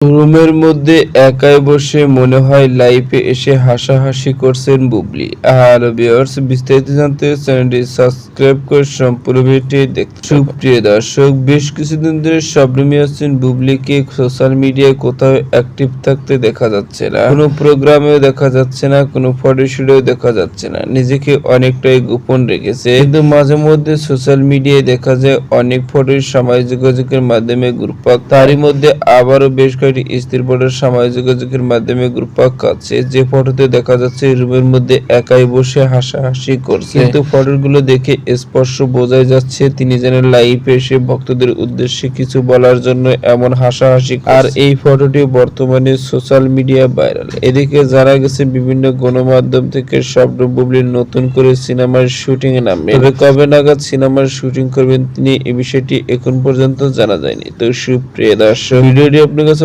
রুমের মধ্যে একাই বসে মনে হয় লাইভে এসে হাসাহাসি করছেন বুবলি। হ্যালো ভিউয়ার্স, বিস্তারিত জানতে চ্যানেলটি সাবস্ক্রাইব করে সম্পূর্ণ ভিডিওটি দেখতে সুপ্রিয় দর্শক, বেশ কিছুদিন ধরে শবনমী আছেন বুবলিকে সোশ্যাল মিডিয়ায় কোথাও অ্যাক্টিভ থাকতে দেখা যাচ্ছে না। কোনো প্রোগ্রামেও দেখা যাচ্ছে না, কোনো ফটোশুটেও দেখা যাচ্ছে না। নিজেকে অনেকটাই গোপন রেখেছে। কিন্তু মাঝে মধ্যে সোশ্যাল মিডিয়ায় দেখা যায় অনেক ফটো সামাজিক যোগাযোগের মাধ্যমে গ্রুপ তারই মধ্যে আবারও বেশ কয়েকটি স্ত্রীর ফটোর সামাজিক যোগাযোগের মাধ্যমে গ্রুপাক আছে যে ফটোতে দেখা যাচ্ছে রুমের মধ্যে একাই বসে হাসাহাসি করছে। কিন্তু ফটোগুলো দেখে স্পষ্ট বোঝাই যাচ্ছে তিনি যেন লাইভে এসে ভক্তদের উদ্দেশ্যে কিছু বলার জন্য এমন হাসাহাসি। আর এই ফটোটি বর্তমানে সোশ্যাল মিডিয়া ভাইরাল এদিকে জানা গেছে বিভিন্ন গণমাধ্যম থেকে শব্দ বুবলির নতুন করে সিনেমার শুটিং এ নামবে তবে কবে নাগাদ সিনেমার শুটিং করবেন তিনি এ বিষয়টি এখন পর্যন্ত জানা যায়নি। তো সুপ্রিয় দর্শক ভিডিওটি আপনার কাছে